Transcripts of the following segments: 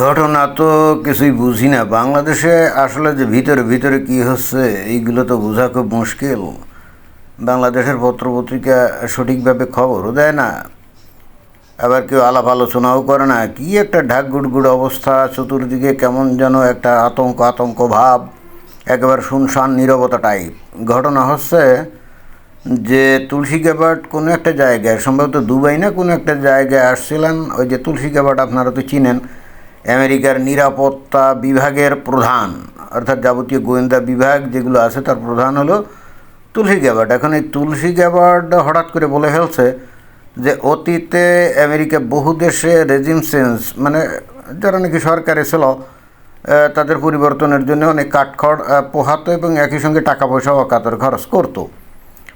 ঘটনা তো কিছুই বুঝি না। বাংলাদেশে আসলে যে ভিতরে ভিতরে কি হচ্ছে, এইগুলো তো বোঝা খুব মুশকিল। বাংলাদেশের পত্রপত্রিকা সঠিকভাবে খবরও দেয় না। আবার কেউ আলাপ আলোচনাও করে না। কি একটা ঢাক গুড়গুড় অবস্থা, চতুর্দিকে কেমন যেন একটা আতঙ্ক আতঙ্ক ভাব একেবারে শুনশান, নীরবতা টাইপ ঘটনা হচ্ছে যে তুলসী গ্যাবার্ড কোনো একটা জায়গায়, সম্ভবত দুবাই না কোনো একটা জায়গায় আসছিলেন। ওই যে তুলসী গ্যাবার্ড আপনারা তো চিনেন আমেরিকার নিরাপত্তা বিভাগের প্রধান, অর্থাৎ যাবতীয় গোয়েন্দা বিভাগ যেগুলো আছে তার প্রধান হলো তুলসী গ্যাবার্ড এখন এই তুলসী গ্যাবার্ড হঠাৎ করে বলে ফেলছে যে অতীতে আমেরিকা বহু দেশে রেজিম চেঞ্জ মানে যারা নাকি সরকারে ছিল তাদের পরিবর্তনের জন্য অনেক কাঠখড় পোহাতো এবং একই সঙ্গে টাকা পয়সা অকাতর খরচ করতো।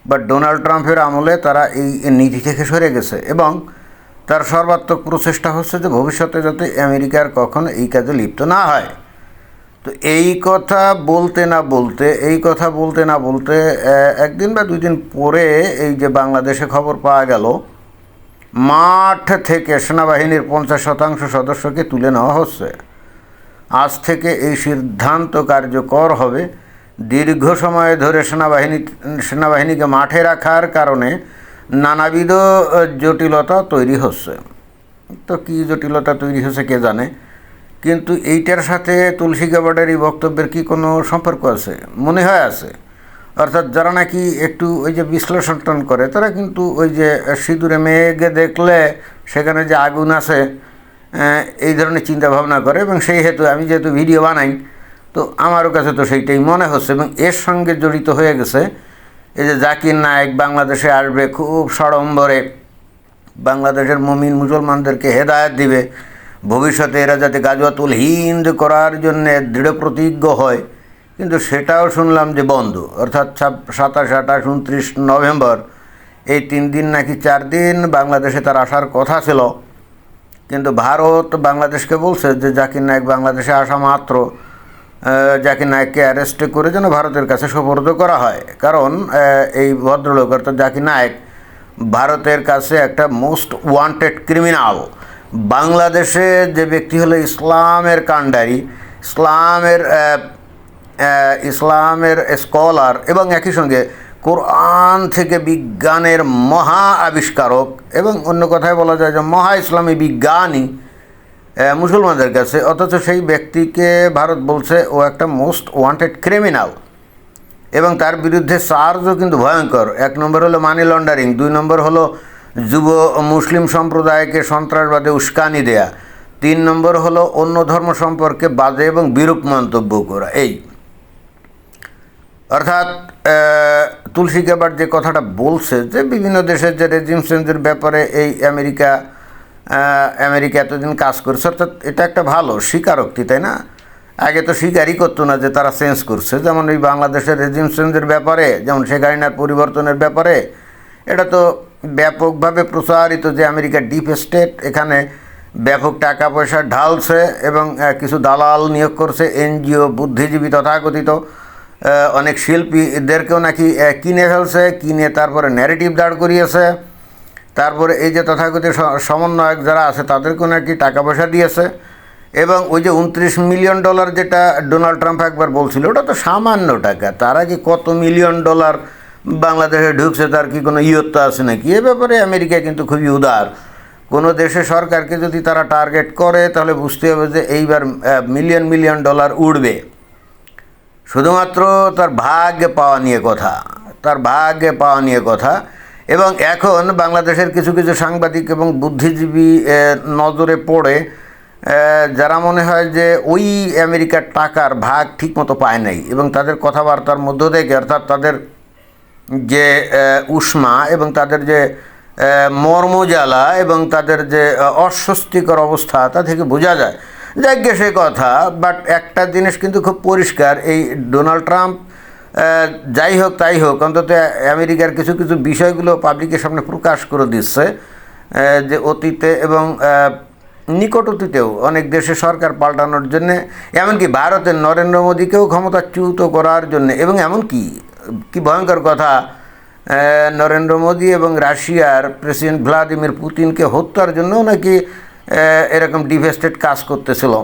বাট ডোনাল্ড ট্রাম্পের আমলে তারা এই নীতি থেকে সরে গেছে এবং তার সর্বাত্মক প্রচেষ্টা হচ্ছে যে ভবিষ্যতে যাতে আমেরিকার কখনো এই কাজে লিপ্ত না হয়। তো এই কথা বলতে না বলতে, এই কথা বলতে না বলতে একদিন বা দুই দিন পরে এই যে বাংলাদেশে খবর পাওয়া গেল, মাঠ থেকে সেনাবাহিনীর পঞ্চাশ শতাংশ সদস্যকে তুলে নেওয়া হচ্ছে। আজ থেকে এই সিদ্ধান্ত কার্যকর হবে। দীর্ঘ সময় ধরে সেনাবাহিনী, সেনাবাহিনীকে মাঠে রাখার কারণে নানাবিধ জটিলতা তৈরি হচ্ছে। তো কী জটিলতা তৈরি হচ্ছে কে জানে? কিন্তু এইটার সাথে তুলসী গাবার্ডের এই বক্তব্যের কি কোনো সম্পর্ক আছে? মনে হয় আছে। অর্থাৎ যারা নাকি একটু ওই যে বিশ্লেষণ টন করে, তারা কিন্তু ওই যে সিঁদুরে মেঘে দেখলে সেখানে যে আগুন আছে এই ধরনের চিন্তা ভাবনা করে এবং সেই হেতু আমি যেহেতু ভিডিও বানাই, তো আমারও কাছে তো সেইটাই মনে হচ্ছে এবং এর সঙ্গে জড়িত হয়ে গেছে এই যে জাকির নায়েক বাংলাদেশে আসবে, খুব সড়ম্বরে বাংলাদেশের মমিন মুসলমানদেরকে হেদায়ত দিবে। ভবিষ্যতে এরা যাতে গাজওয়াতুল হিন্দ করার জন্য দৃঢ় প্রতিজ্ঞ হয়। কিন্তু সেটাও শুনলাম যে বন্ধ। অর্থাৎ সাতাশ, আঠাশ, উনত্রিশ নভেম্বর, এই তিন দিন নাকি চার দিন বাংলাদেশে তার আসার কথা ছিল। কিন্তু ভারত বাংলাদেশকে বলছে যে জাকির নায়ক বাংলাদেশে আসা মাত্র। জাকির নায়েককে অ্যারেস্ট করে যেন ভারতের কাছে সোপর্দ করা হয়। কারণ এই ভদ্রলোক, অর্থাৎ জাকির নায়েক, ভারতের কাছে একটা মোস্ট ওয়ান্টেড ক্রিমিনাল বাংলাদেশে যে ব্যক্তি হলো ইসলামের কাণ্ডারি, ইসলামের ইসলামের স্কলার এবং একই সঙ্গে কোরআন থেকে বিজ্ঞানের মহা আবিষ্কারক এবং অন্য কথায় বলা যায় যে মহা ইসলামী বিজ্ঞানী মুসলমানদের কাছে, অথচ সেই ব্যক্তিকে ভারত বলছে ও একটা মোস্ট ওয়ান্টেড ক্রিমিনাল। এবং তার বিরুদ্ধে চার্জও কিন্তু ভয়ঙ্কর। এক নম্বর হলো মানি লন্ডারিং, দুই নম্বর হলো যুব মুসলিম সম্প্রদায়কে সন্ত্রাসবাদে উস্কানি দেয়া। তিন নম্বর হলো অন্য ধর্ম সম্পর্কে বাজে এবং বিরূপ মন্তব্য করা। এই। অর্থাৎ তুলসী গ্যাবার যে কথাটা বলছে যে বিভিন্ন দেশের যে রেজিম চেঞ্জের ব্যাপারে এই আমেরিকা আমেরিকা এতদিন কাজ করছে, অর্থাৎ এটা একটা ভালো স্বীকারোক্তি, তাই না? আগে তো স্বীকারই করতো না যে তারা চেঞ্জ করছে, যেমন এই বাংলাদেশের রেজিম চেঞ্জের ব্যাপারে, যেমন শেখ হাসিনার পরিবর্তনের ব্যাপারে, এটা তো ব্যাপকভাবে প্রচারিত যে আমেরিকা ডিপ স্টেট এখানে ব্যাপক টাকা পয়সা ঢালছে এবং কিছু দালাল নিয়োগ করছে, এনজিও, বুদ্ধিজীবী তথাকথিত অনেক শিল্পীদেরকেও নাকি কিনে ফেলছে, কিনে তারপরে ন্যারেটিভ দাঁড় করিয়েছে। তারপরে এই যে তথাকথিত সমন্বয়ক যারা আছে তাদেরকেও নাকি টাকা পয়সা দিয়েছে। এবং ওই যে উনত্রিশ মিলিয়ন ডলার যেটা ডোনাল্ড ট্রাম্প একবার বলছিল, ওটা তো সামান্য টাকা। তারা কি কত মিলিয়ন ডলার বাংলাদেশে ঢুকছে, তার কি কোনো ইয়ত্তা আছে নাকি? এ ব্যাপারে আমেরিকা কিন্তু খুবই উদার। কোনো দেশে সরকারকে যদি তারা টার্গেট করে, তাহলে বুঝতে হবে যে এইবার মিলিয়ন মিলিয়ন ডলার উঠবে শুধুমাত্র তার ভাগ্যে পাওয়া নিয়ে কথা। তার ভাগ্যে পাওয়া নিয়ে কথা। এবং এখন বাংলাদেশের কিছু কিছু সাংবাদিক এবং বুদ্ধিজীবী নজরে পড়ে যারা মনে হয় যে ওই আমেরিকার টাকার ভাগ ঠিকমতো পায় নাই এবং তাদের কথাবার্তার মধ্য থেকে, অর্থাৎ তাদের যে উষ্মা এবং তাদের যে মর্মজ্বালা এবং তাদের যে অস্বস্তিকর অবস্থা, তা থেকে বোঝা যায়। যাজ্ঞে সে কথা, বাট একটা জিনিস কিন্তু খুব পরিষ্কার, এই ডোনাল্ড ট্রাম্প যাই হোক, তাই হোক, অন্তত আমেরিকার কিছু কিছু বিষয়গুলো পাবলিকের সামনে প্রকাশ করে দিচ্ছে যে অতীতে এবং নিকট অতীতেও অনেক দেশে সরকার পাল্টানোর জন্য, এমনকি ভারতের নরেন্দ্র মোদীকেও ক্ষমতাচ্যুত করার জন্য, এবং এমনকি, কি ভয়ঙ্কর কথা নরেন্দ্র মোদী এবং রাশিয়ার প্রেসিডেন্ট ভ্লাদিমির পুতিনকে হত্যার জন্যও নাকি এরকম ডিভেস্টেড কাজ করতেছিল।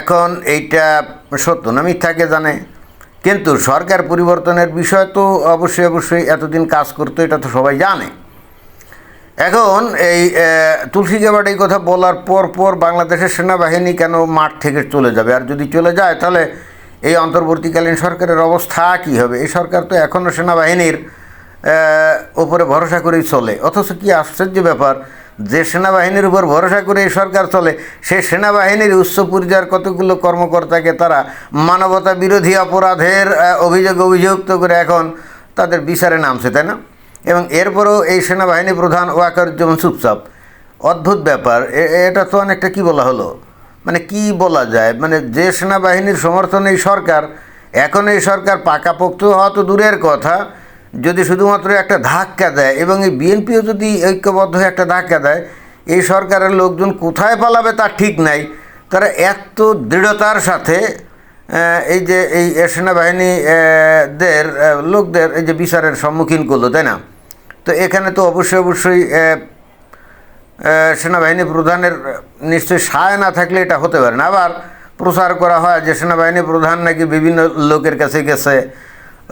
এখন এইটা সত্য না মিথ্যাকে জানে? কিন্তু সরকার পরিবর্তনের বিষয় তো অবশ্যই অবশ্যই এতদিন কাজ করতো, এটা তো সবাই জানে। এখন এই তুলসী গেবাট এই কথা বলার পর পর বাংলাদেশের সেনাবাহিনী কেন মাঠ থেকে চলে যাবে? আর যদি চলে যায়, তাহলে এই অন্তর্বর্তীকালীন সরকারের অবস্থা কী হবে? এই সরকার তো এখনও সেনাবাহিনীর ওপরে ভরসা করেই চলে। অথচ কি আশ্চর্য ব্যাপার যে সেনাবাহিনীর উপর ভরসা করে এই সরকার চলে সেই সেনাবাহিনীর উচ্চ পর্যায়ের কতগুলো কর্মকর্তাকে তারা মানবতা বিরোধী অপরাধের অভিযোগ অভিযুক্ত করে এখন তাদের বিচারে নামছে, তাই না? এবং এরপরও এই সেনাবাহিনী প্রধান ওয়াকারুজ্জামান চুপচাপ। অদ্ভুত ব্যাপার। এটা তো অনেকটা কি বলা হলো? মানে কি বলা যায়? মানে যে সেনাবাহিনীর সমর্থনে এই সরকার, এখন এই সরকার পাকাপোক্ত হওয়া তো দূরের কথা। যদি শুধুমাত্র একটা ধাক্কা দেয় এবং এই বিএনপিও যদি ঐক্যবদ্ধ হয়ে একটা ধাক্কা দেয়, এই সরকারের লোকজন কোথায় পালাবে তার ঠিক নাই। তারা এত দৃঢ়তার সাথে এই যে এই সেনাবাহিনী দের লোকদের এই যে বিচারের সম্মুখীন করল, তাই না? তো এখানে তো অবশ্যই অবশ্যই সেনাবাহিনী প্রধানের নিশ্চয়ই সায় না থাকলে এটা হতে পারে না। আবার প্রচার করা হয় যে সেনাবাহিনী প্রধান নাকি বিভিন্ন লোকের কাছে গেছে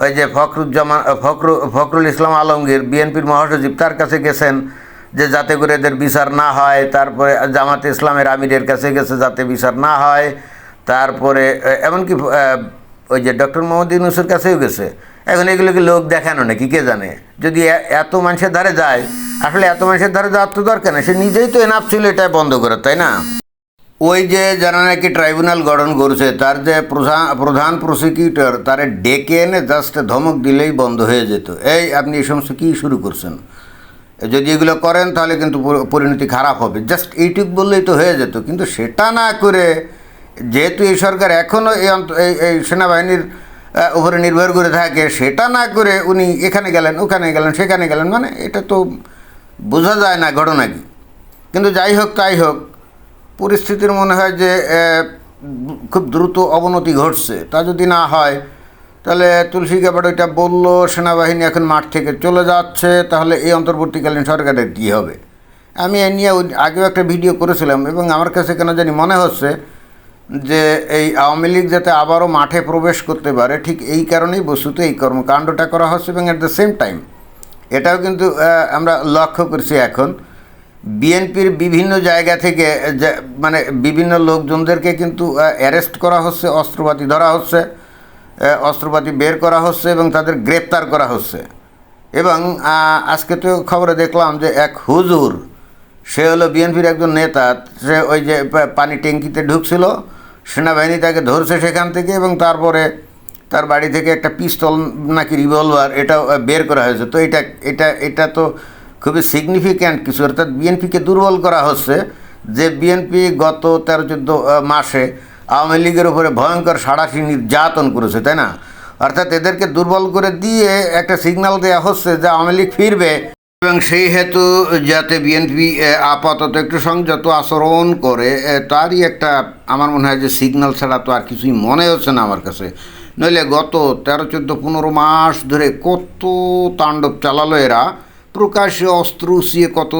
ওই যে ফখরুজ্জামান ফখরু, ফখরুল ইসলাম আলমগীর, বিএনপির মহাসচিব, তার কাছে গেছেন যে যাতে করে এদের বিচার না হয়, তারপরে জামাতে ইসলামের আমিরের কাছে গেছে যাতে বিচার না হয়, তারপরে এমনকি ওই যে ডক্টর মোহাম্মদ ইউনুসের কাছেও গেছে। এখন এগুলোকে লোক দেখানো নাকি? কে জানে? যদি এত মানুষের ধারে যায়, আসলে এত মানুষের ধারে যাওয়ার তো দরকার নেই, সে নিজেই তো এনাফ ছিল এটা বন্ধ করে, তাই না? ওই যে যারা নাকি ট্রাইব্যুনাল গঠন করছে, তার যে প্রধান প্রসিকিউটর তারে ডেকে এনে জাস্ট ধমক দিলেই বন্ধ হয়ে যেত। এই আপনি এই সমস্ত কী শুরু করছেন? যদি এগুলো করেন তাহলে কিন্তু পরিণতি খারাপ হবে। জাস্ট এইটুক বললেই তো হয়ে যেত। কিন্তু সেটা না করে যেহেতু এই সরকার এখনও এই এই সেনাবাহিনীর উপরে নির্ভর করে থাকে, সেটা না করে উনি এখানে গেলেন, ওখানে গেলেন, সেখানে গেলেন মানে এটা তো বোঝা যায় না ঘটনা কি। কিন্তু যাই হোক, তাই হোক পরিস্থিতির মনে হয় যে খুব দ্রুত অবনতি ঘটছে। তা যদি না হয়, তাহলে তুলসী গ্যাপাট ওইটা বলল, সেনাবাহিনী এখন মাঠ থেকে চলে যাচ্ছে, তাহলে এই অন্তর্বর্তীকালীন সরকারের কী হবে? আমি এ নিয়ে আগেও একটা ভিডিও করেছিলাম, এবং আমার কাছে কেন জানি মনে হচ্ছে যে, এই আওয়ামী লীগ যাতে আবারও মাঠে প্রবেশ করতে পারে, ঠিক এই কারণেই বস্তুত এই কর্মকাণ্ডটা করা হচ্ছে, এবং অ্যাট দ্য সেম টাইম এটাও কিন্তু আমরা লক্ষ্য করছি এখন বিএনপির বিভিন্ন জায়গা থেকে মানে বিভিন্ন লোকজনদেরকে কিন্তু অ্যারেস্ট করা হচ্ছে, অস্ত্রপাতি ধরা হচ্ছে অস্ত্রপাতি বের করা হচ্ছে এবং তাদের গ্রেপ্তার করা হচ্ছে। এবং আজকে তো খবরে দেখলাম যে এক হুজুর, সে হলো বিএনপির একজন নেতা, সে ওই যে পানি ট্যাঙ্কিতে ঢুকছিল, সেনাবাহিনী তাকে ধরছে সেখান থেকে এবং তারপরে তার বাড়ি থেকে একটা পিস্তল নাকি রিভলভার এটা বের করা হয়েছে। তো এটা এটা এটা তো খুবই সিগনিফিক্যান্ট কিছু, অর্থাৎ বিএনপিকে দুর্বল করা হচ্ছে যে বিএনপি গত তেরো, চোদ্দ মাসে আওয়ামী লীগের উপরে ভয়ঙ্কর সাড়াশি নির্যাতন করেছে, তাই না? অর্থাৎ এদেরকে দুর্বল করে দিয়ে একটা সিগন্যাল দেওয়া হচ্ছে যে আওয়ামী লীগ ফিরবে এবং সেই হেতু যাতে বিএনপি আপাতত একটু সংযত আচরণ করে তারই একটা আমার মনে হয় যে সিগন্যাল ছাড়া তো আর কিছুই মনে হচ্ছে না আমার কাছে। নইলে গত তেরো, চোদ্দ, পনেরো মাস ধরে কত তাণ্ডব চালালো এরা। প্রকাশ্যে অস্ত্র উসিয়ে কত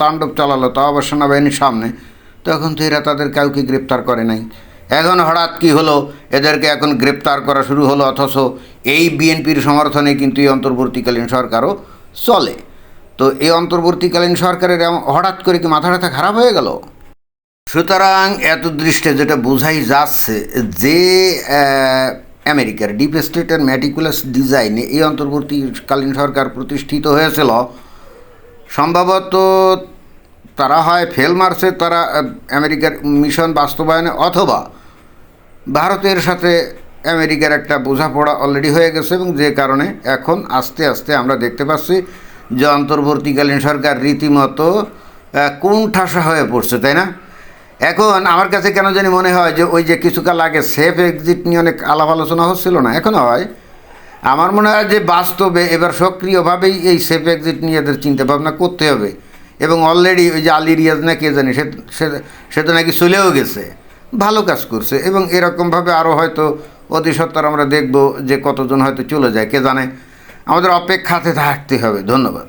তাণ্ডব চালালো, তাও আবার সেনাবাহিনীর সামনে। তখন তো এরা তাদের কাউকে গ্রেপ্তার করে নাই। এখন হঠাৎ কি হলো? এদেরকে এখন গ্রেপ্তার করা শুরু হলো, অথচ এই বিএনপির সমর্থনে কিন্তু এই অন্তর্বর্তীকালীন সরকারও চলে। তো এই অন্তর্বর্তীকালীন সরকারের হঠাৎ করে কি মাথা ব্যথা খারাপ হয়ে গেল? সুতরাং এত দৃষ্টে যেটা বোঝাই যাচ্ছে যে আমেরিকার ডিপ স্টেটের ম্যাটিকুলাস ডিজাইনে এই অন্তর্বর্তীকালীন সরকার প্রতিষ্ঠিত হয়েছিল। সম্ভবত তারা হয় ফেল মারছে তারা আমেরিকার মিশন বাস্তবায়নে অথবা ভারতের সাথে আমেরিকার একটা বোঝাপড়া অলরেডি হয়ে গেছে এবং যে কারণে এখন আস্তে আস্তে আমরা দেখতে পাচ্ছি যে অন্তর্বর্তীকালীন সরকার রীতিমতো আহ, কোণঠাসা হয়ে পড়ছে তাই না? এখন আমার কাছে কেন জানি মনে হয় যে ওই যে কিছুকাল আগে সেফ এক্সিট নিয়ে অনেক আলাপ আলোচনা হচ্ছিল না এখনও হয়। আমার মনে হয় যে বাস্তবে এবার সক্রিয়ভাবেই এই সেফ এক্সিট নিয়ে এদের চিন্তা ভাবনা করতে হবে। এবং অলরেডি ওই যে আলী রিয়াজ না কে জানি, সে তো নাকি চলেও গেছে। ভালো কাজ করছে এবং এরকমভাবে আরও হয়তো অতি সত্তর আমরা দেখব যে কতজন হয়তো চলে যায়, কে জানে? আমাদের অপেক্ষাতে থাকতে হবে, ধন্যবাদ।